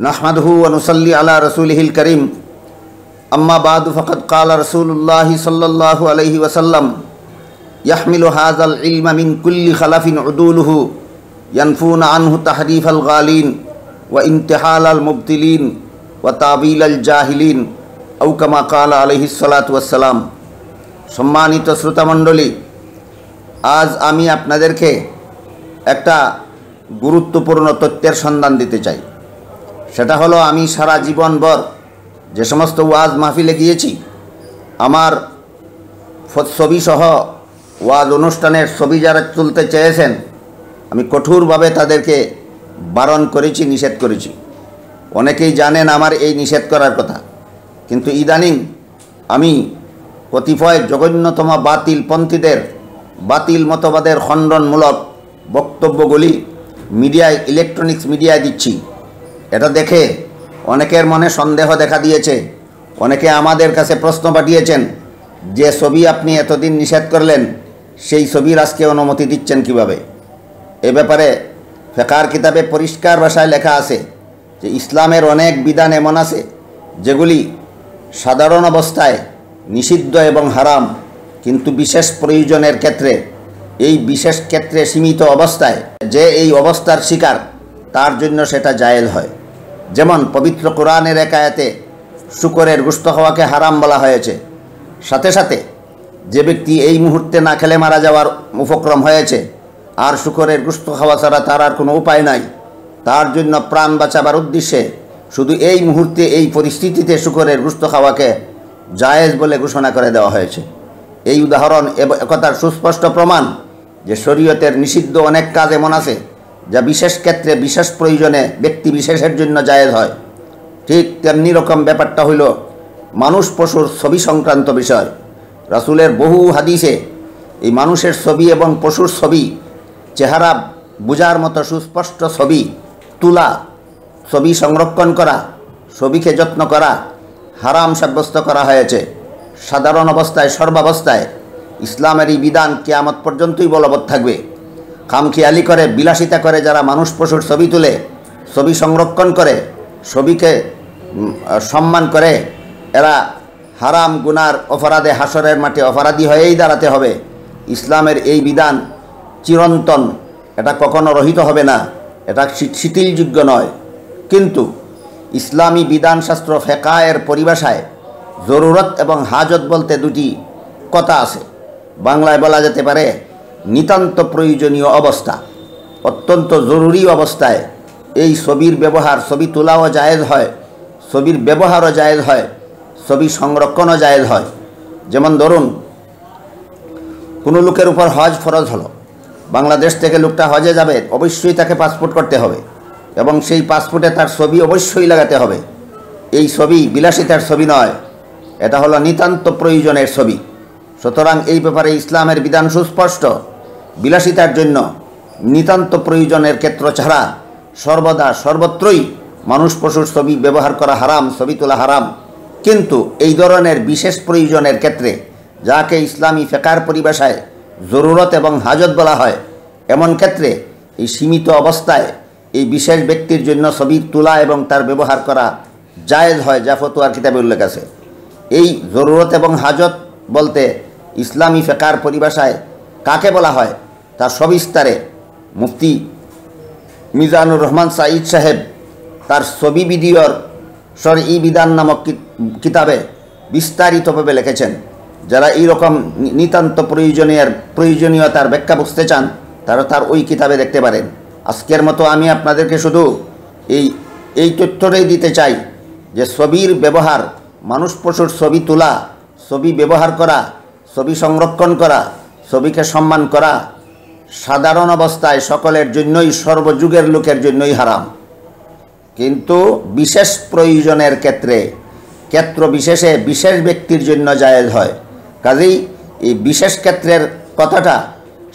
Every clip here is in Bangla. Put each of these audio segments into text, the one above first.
نحمده ونصلي على رسوله الكريم أما بعد فقد قال رسول الله صلى الله عليه وسلم يحمل هذا العلم من كل خلف عدوله ينفون عنه تحريف الغالين وانتحال المبتلين وتعبيل الجاهلين أو كما قال عليه الصلاة والسلام সম্মানিত শ্রোতামণ্ডলী আজ আমি আপনাদেরকে একটা গুরুত্বপূর্ণ তথ্যের সন্ধান দিতে চাই সেটা হলো আমি সারা জীবনভর যে সমস্ত ওয়াজ মাহফিলে গিয়েছি, আমার ছবিসহ ওয়াজ অনুষ্ঠানের ছবি যারা তুলতে চেয়েছেন, আমি কঠোরভাবে তাদেরকে বারণ করেছি, নিষেধ করেছি। অনেকেই জানেন আমার এই নিষেধ করার কথা, কিন্তু ইদানিং আমি কতিপয় জঘন্যতম বাতিল পন্থীদের বাতিল মতবাদের খণ্ডনমূলক বক্তব্যগুলি মিডিয়ায় ইলেকট্রনিক্স মিডিয়ায় দিচ্ছি। এটা দেখে অনেকের মনে সন্দেহ দেখা দিয়েছে। অনেকে আমাদের কাছে প্রশ্ন পাঠিয়েছেন, যে ছবি আপনি এতদিন নিষেধ করলেন, সেই ছবির আজকে অনুমতি দিচ্ছেন কীভাবে? এ ব্যাপারে ফেকার কিতাবে পরিষ্কার ভাষায় লেখা আছে যে ইসলামের অনেক বিধান এমন আছে যেগুলি সাধারণ অবস্থায় নিষিদ্ধ এবং হারাম, কিন্তু বিশেষ প্রয়োজনের ক্ষেত্রে, এই বিশেষ ক্ষেত্রে সীমিত অবস্থায় যে এই অবস্থার শিকার, তার জন্য সেটা জায়েজ হয়। যেমন পবিত্র কোরআনের একায়াতে শুকরের গুস্ত হওয়াকে হারাম বলা হয়েছে, সাথে সাথে যে ব্যক্তি এই মুহূর্তে না খেলে মারা যাওয়ার উপক্রম হয়েছে আর শুকরের গুস্ত খাওয়া ছাড়া তার আর কোনো উপায় নাই, তার জন্য প্রাণ বাঁচাবার উদ্দেশ্যে শুধু এই মুহূর্তে এই পরিস্থিতিতে শুকরের গুস্ত খাওয়াকে জায়েজ বলে ঘোষণা করে দেওয়া হয়েছে। এই উদাহরণ একতার সুস্পষ্ট প্রমাণ যে শরীয়তের নিষিদ্ধ অনেক কাজ এমন আছে যা বিশেষ ক্ষেত্রে বিশেষ প্রয়োজনে ব্যক্তি বিশেষের জন্য জায়েজ হয়। ঠিক তেমনি রকম ব্যাপারটা হইল মানুষ পশুর ছবি সংক্রান্ত বিষয়। রাসুলের বহু হাদিসে এই মানুষের ছবি এবং পশুর ছবি, চেহারা বোঝার মতো সুস্পষ্ট ছবি, তুলা, ছবি সংরক্ষণ করা, ছবিকে যত্ন করা, হারাম সাব্যস্ত করা হয়েছে। সাধারণ অবস্থায়, সর্বাবস্থায় ইসলামের এই বিধান কেয়ামত পর্যন্তই বলবৎ থাকবে। খামখেয়ালি করে, বিলাসিতা করে যারা মানুষ পশুর ছবি তুলে, ছবি সংরক্ষণ করে, ছবিকে সম্মান করে, এরা হারাম গুনার অপরাধে হাসরের মাঠে অপরাধী হয়েই দাঁড়াতে হবে। ইসলামের এই বিধান চিরন্তন, এটা কখনো রহিত হবে না, এটা শিথিলযোগ্য নয়। কিন্তু ইসলামী বিধানশাস্ত্র ফেকায়ের পরিভাষায় জরুরত এবং হাজত বলতে দুটি কথা আছে। বাংলায় বলা যেতে পারে নিতান্ত প্রয়োজনীয় অবস্থা, অত্যন্ত জরুরি অবস্থায়। এই ছবির ব্যবহার, ছবি তোলাও জায়েজ হয়, ছবির ব্যবহারও জায়েজ হয়, ছবি সংরক্ষণও জায়েজ হয়। যেমন ধরুন, কোনো লোকের উপর হজ ফরজ হলো, বাংলাদেশ থেকে লোকটা হজে যাবে, অবশ্যই তাকে পাসপোর্ট করতে হবে এবং সেই পাসপোর্টে তার ছবি অবশ্যই লাগাতে হবে। এই ছবি বিলাসিতার ছবি নয়, এটা হলো নিতান্ত প্রয়োজনের ছবি। সুতরাং এই ব্যাপারে ইসলামের বিধান সুস্পষ্ট। বিলাসিতার জন্য নিতান্ত প্রয়োজনের ক্ষেত্র ছাড়া সর্বদা সর্বত্রই মানুষ পশুর ছবি ব্যবহার করা হারাম, ছবি তোলা হারাম। কিন্তু এই ধরনের বিশেষ প্রয়োজনের ক্ষেত্রে যাকে ইসলামী ফেকার পরিভাষায় জরুরত এবং হাজত বলা হয়, এমন ক্ষেত্রে এই সীমিত অবস্থায় এই বিশেষ ব্যক্তির জন্য ছবি তোলা এবং তার ব্যবহার করা জায়েজ হয়, যা ফতুয়ার কিতাবে উল্লেখ আছে। এই জরুরত এবং হাজত বলতে ইসলামী ফেকার পরিভাষায় কাকে বলা হয়? তার সবিস্তারে মুফতি মিজানুর রহমান সাঈদ সাহেব তার ছবি ভিডিওর সর ই বিধান নামক কিতাবে বিস্তারিতভাবে লিখেছেন। যারা এই রকম নিতান্ত প্রয়োজনীয় প্রয়োজনীয়তার ব্যাখ্যা বুঝতে চান, তারা তার ওই কিতাবে দেখতে পারেন। আজকের মতো আমি আপনাদেরকে শুধু এই এই তথ্যটাই দিতে চাই যে ছবির ব্যবহার, মানুষ পশুর ছবি তোলা, ছবি ব্যবহার করা, ছবি সংরক্ষণ করা, ছবিকে সম্মান করা সাধারণ অবস্থায় সকলের জন্যই সর্বযুগের লোকের জন্যই হারাম। কিন্তু বিশেষ প্রয়োজনের ক্ষেত্রে, ক্ষেত্র বিশেষে বিশেষ ব্যক্তির জন্য জায়েজ হয়। কাজেই এই বিশেষ ক্ষেত্রের কথাটা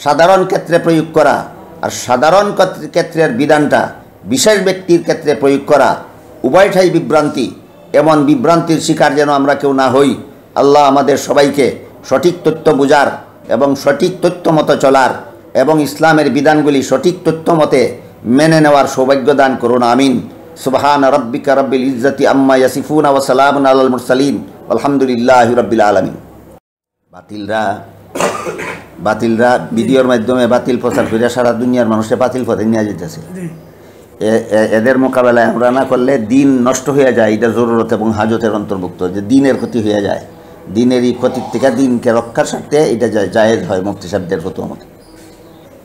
সাধারণ ক্ষেত্রে প্রয়োগ করা আর সাধারণ ক্ষেত্রের বিধানটা বিশেষ ব্যক্তির ক্ষেত্রে প্রয়োগ করা উভয়টাই বিভ্রান্তি। এমন বিভ্রান্তির শিকার যেন আমরা কেউ না হই। আল্লাহ আমাদের সবাইকে সঠিক তথ্য বোঝার এবং সঠিক তথ্য মতো চলার এবং ইসলামের বিধানগুলি সঠিক তথ্য মতে মেনে নেওয়ার সৌভাগ্য দান করুন আমিন। সুবহান রব্বিকা রব্বিল ইজ্জতি আম্মা ইয়াসিফুন ওয়া সালামুন আলাল মুরসালিন। আলহামদুলিল্লাহি রাব্বিল আলামিন। বাতিলরা বাতিলরা ভিডিওর মাধ্যমে বাতিল প্রচার করে সারা দুনিয়ার মানুষে বাতিল পথে নিয়ে যেতেছে এদের মোকাবেলায় আমরা না করলে দিন নষ্ট হয়ে যায় এটা জরুরত এবং হাজতের অন্তর্ভুক্ত যে দিনের ক্ষতি হয়ে যায়। দিনের এই ক্ষতির থেকে দিনকে রক্ষার স্বার্থে এটা জায়েজ হয় মুক্তি সাহেবদের ফতো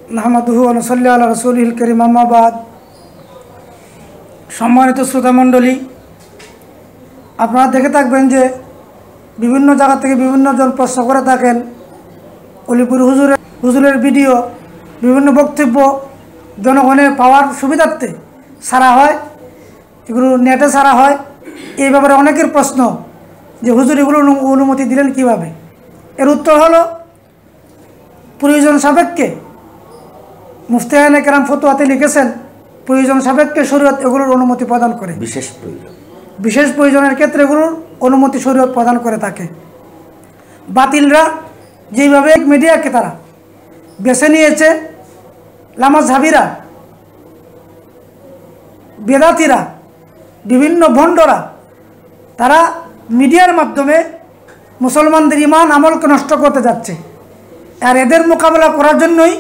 মতে নাহমাদুহু আনসল্লি আল্লাহ রসুল করিম আম্মাবাদ সম্মানিত শ্রোতামণ্ডলী আপনারা দেখে থাকবেন যে বিভিন্ন জায়গা থেকে বিভিন্ন জন প্রশ্ন করে থাকেন। অলিপুর হুজুরের হুজুরের ভিডিও, বিভিন্ন বক্তব্য জনগণের পাওয়ার সুবিধার্থে সারা হয়, এগুলো নেটে সারা হয়। এই ব্যাপারে অনেকের প্রশ্ন যে হুজুর এগুলো অনুমতি দিলেন কীভাবে? এর উত্তর হলো, প্রয়োজন সাপেক্ষে মুফতিয়ানে কেরাম ফতুয়াতে লিখেছেন প্রয়োজন সাপেক্ষে শরীয়ত এগুলোর অনুমতি প্রদান করে। বিশেষ প্রয়োজন। বিশেষ প্রয়োজনের ক্ষেত্রে এগুলোর অনুমতি শরীয়ত প্রদান করে থাকে। বাতিলরা যেইভাবে মিডিয়াকে তারা বেছে নিয়েছে লামাজ হাবিরা বেদাতিরা বিভিন্ন ভণ্ডরা তারা মিডিয়ার মাধ্যমে মুসলমানদের ইমান আমলকে নষ্ট করতে যাচ্ছে। আর এদের মোকাবেলা করার জন্যই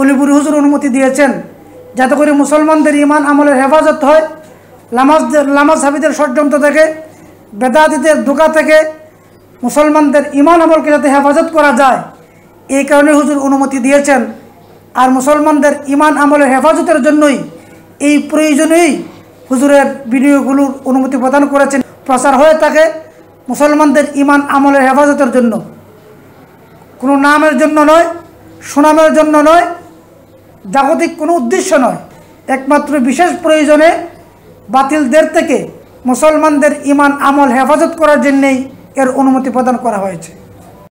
অলিপুরি হুজুর অনুমতি দিয়েছেন, যাতে করে মুসলমানদের ইমান আমলের হেফাজত হয় লামাজদের লামাজ হাবিদের ষড়যন্ত্র থেকে, বেদাতিদের ধোকা থেকে মুসলমানদের ইমান আমলকে যাতে হেফাজত করা যায়। এই কারণে হুজুর অনুমতি দিয়েছেন। আর মুসলমানদের ইমান আমলের হেফাজতের জন্যই এই প্রয়োজনেই হুজুরের ভিডিওগুলোর অনুমতি প্রদান করেছেন। প্রচার হয়ে থাকে মুসলমানদের ইমান আমলের হেফাজতের জন্য। কোনো নামের জন্য নয়, সুনামের জন্য নয় জাগতিক কোনো উদ্দেশ্য নয়। একমাত্র বিশেষ প্রয়োজনে বাতিলদের থেকে মুসলমানদের ইমান আমল হেফাজত করার জন্যেই এর অনুমতি প্রদান করা হয়েছে।